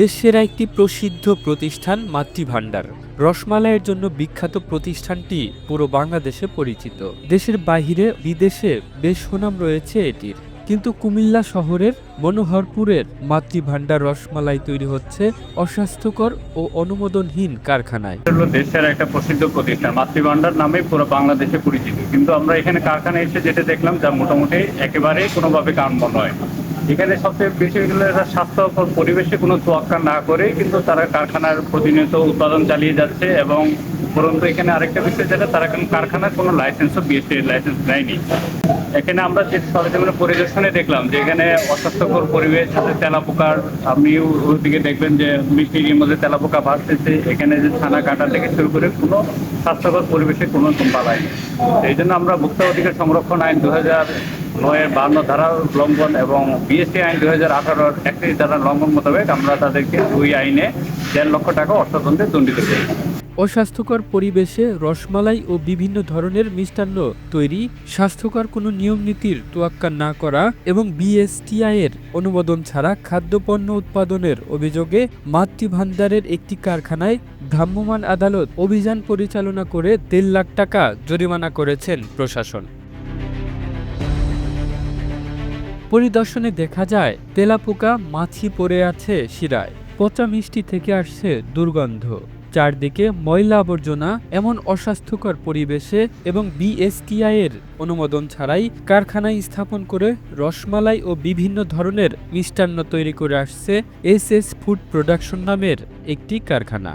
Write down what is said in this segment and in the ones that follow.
দেশের একটি প্রসিদ্ধ প্রতিষ্ঠান মাতৃভাণ্ডার। রসমালাইয়ের জন্য বিখ্যাত প্রতিষ্ঠানটি পুরো বাংলাদেশে পরিচিত। দেশের বাইরে বিদেশে বেশ সুনাম রয়েছে এটির। কিন্তু কুমিল্লা শহরের মনোহরপুরের মাতৃভাণ্ডার রসমালাই তৈরি হচ্ছে অস্বাস্থ্যকর ও অনুমোদনহীন কারখানায়। দেশের একটা প্রসিদ্ধ প্রতিষ্ঠান, মাতৃভাণ্ডার নামে পুরো বাংলাদেশে পরিচিত। কিন্তু আমরা এখানে কারখানা এসে যেটা দেখলাম, যা মোটামুটি একেবারে কোনোভাবে কাম্য নয়। এখানে সবচেয়ে বেশি স্বাস্থ্যকর পরিবেশে কোনো তোয়াক্কা না করে, কিন্তু তারা কারখানার প্রতিনিয়ত উৎপাদন চালিয়ে যাচ্ছে এবং পরন্তু এখানে আরেকটা বিষয় যেটা, তারা কোনো কারখানার কোনো লাইসেন্সও বিএসটি লাইসেন্স নেয়নি এখানে আমরা যে সরজমিনে পরিদর্শনে দেখলাম যে এখানে অস্বাস্থ্যকর পরিবেশ আছে তেলাপোকার, আপনি ওদিকে দেখবেন যে মিষ্টির মধ্যে তেলাপোকা ভাসতেছে, এখানে যে ছানা কাটা থেকে শুরু করে কোনো স্বাস্থ্যকর পরিবেশে কোনো বালাই নেই। এই জন্য আমরা ভোক্তা অধিকার সংরক্ষণ আইন দু হাজার নয়ের বান্ন ধারা লঙ্ঘন এবং বিএসটি আইন দু হাজার আঠারোর একত্রিশ ধারা লঙ্ঘন মোতাবেক আমরা তাদেরকে দুই আইনে দেড় লক্ষ টাকা অর্থদণ্ডে দণ্ডিত করি অস্বাস্থ্যকর পরিবেশে রসমালাই ও বিভিন্ন ধরনের মিষ্টান্ন তৈরি, স্বাস্থ্যকর কোনো নিয়ম নীতির তোয়াক্কা না করা এবং বিএসটিআই এর অনুমোদন ছাড়া খাদ্যপণ্য উৎপাদনের অভিযোগে মাতৃভান্ডারের একটি কারখানায় ভ্রাম্যমাণ আদালত অভিযান পরিচালনা করে দেড় লাখ টাকা জরিমানা করেছেন প্রশাসন। পরিদর্শনে দেখা যায়, তেলাপোকা মাছি পড়ে আছে শিরায়, পচা মিষ্টি থেকে আসছে দুর্গন্ধ। চারদিকে ময়লা আবর্জনা, এমন অস্বাস্থ্যকর পরিবেশে এবং বিএসটিআই এর অনুমোদন ছাড়াই কারখানায় স্থাপন করে রসমালাই ও বিভিন্ন ধরনের মিষ্টান্ন তৈরি করে আসছে এস এস ফুড প্রোডাকশন নামের একটি কারখানা।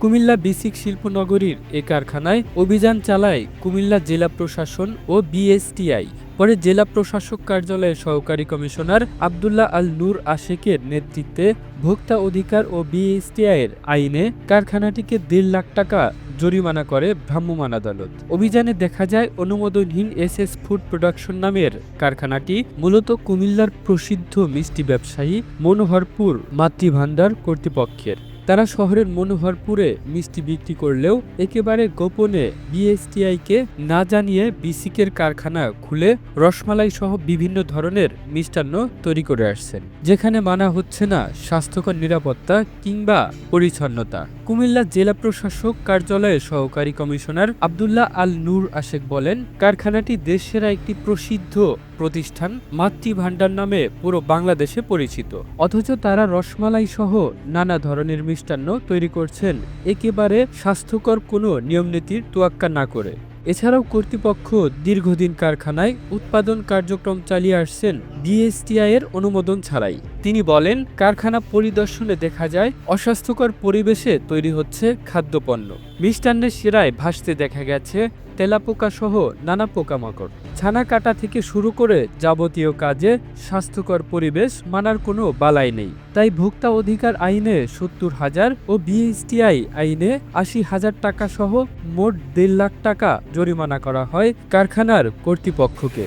কুমিল্লা বিসিক শিল্পনগরীর এ কারখানায় অভিযান চালায় কুমিল্লা জেলা প্রশাসন ও বিএসটিআই। পরে জেলা প্রশাসক কার্যালয়ের সহকারী কমিশনার আবদুল্লাহ আল নূর আশেকের নেতৃত্বে ভোক্তা অধিকার ও বিএসটিআই এর আইনে কারখানাটিকে দেড় লাখ টাকা জরিমানা করে ভ্রাম্যমাণ আদালত। অভিযানে দেখা যায় অনুমোদনহীন এস এস ফুড প্রোডাকশন নামের কারখানাটি মূলত কুমিল্লার প্রসিদ্ধ মিষ্টি ব্যবসায়ী মনোহরপুর মাতৃভাণ্ডার কর্তৃপক্ষের। তারা শহরের মনোহরপুরে মিষ্টি বিক্রি করলেও একেবারে গোপনে বিএসটিআইকে না জানিয়ে বিসিকের কারখানা খুলে রসমালাই সহ বিভিন্ন ধরনের মিষ্টান্ন তৈরি করে আসছেন, যেখানে মানা হচ্ছে না স্বাস্থ্যকর নিরাপত্তা কিংবা পরিচ্ছন্নতা। কুমিল্লা জেলা প্রশাসক কার্যালয়ের সহকারী কমিশনার আবদুল্লাহ আল নূর আশেক বলেন, কারখানাটি দেশের একটি প্রসিদ্ধ প্রতিষ্ঠান, মাতৃভাণ্ডার নামে পুরো বাংলাদেশে পরিচিত। অথচ তারা রসমালাই সহ নানা ধরনের মিষ্টান্ন তৈরি করছেন, একেবারে স্বাস্থ্যকর কোনো নিয়মনীতির তোয়াক্কা না করে। এছাড়াও কর্তৃপক্ষ দীর্ঘদিন কারখানায় উৎপাদন কার্যক্রম চালিয়ে আসছেন ডিএসটিআই এর অনুমোদন ছাড়াই। তিনি বলেন, কারখানা পরিদর্শনে দেখা যায়, অস্বাস্থ্যকর পরিবেশে তৈরি হচ্ছে খাদ্যপণ্য। মিষ্টান্নের শিরায় ভাসতে দেখা গেছে তেলাপোকা সহ নানা পোকামাকড়। ছানা কাটা থেকে শুরু করে যাবতীয় কাজে স্বাস্থ্যকর পরিবেশ মানার কোনো বালাই নেই। তাই ভোক্তা অধিকার আইনে সত্তর হাজার ও বিএসটিআই আইনে আশি হাজার টাকা সহ মোট দেড় লাখ টাকা জরিমানা করা হয় কারখানার কর্তৃপক্ষকে।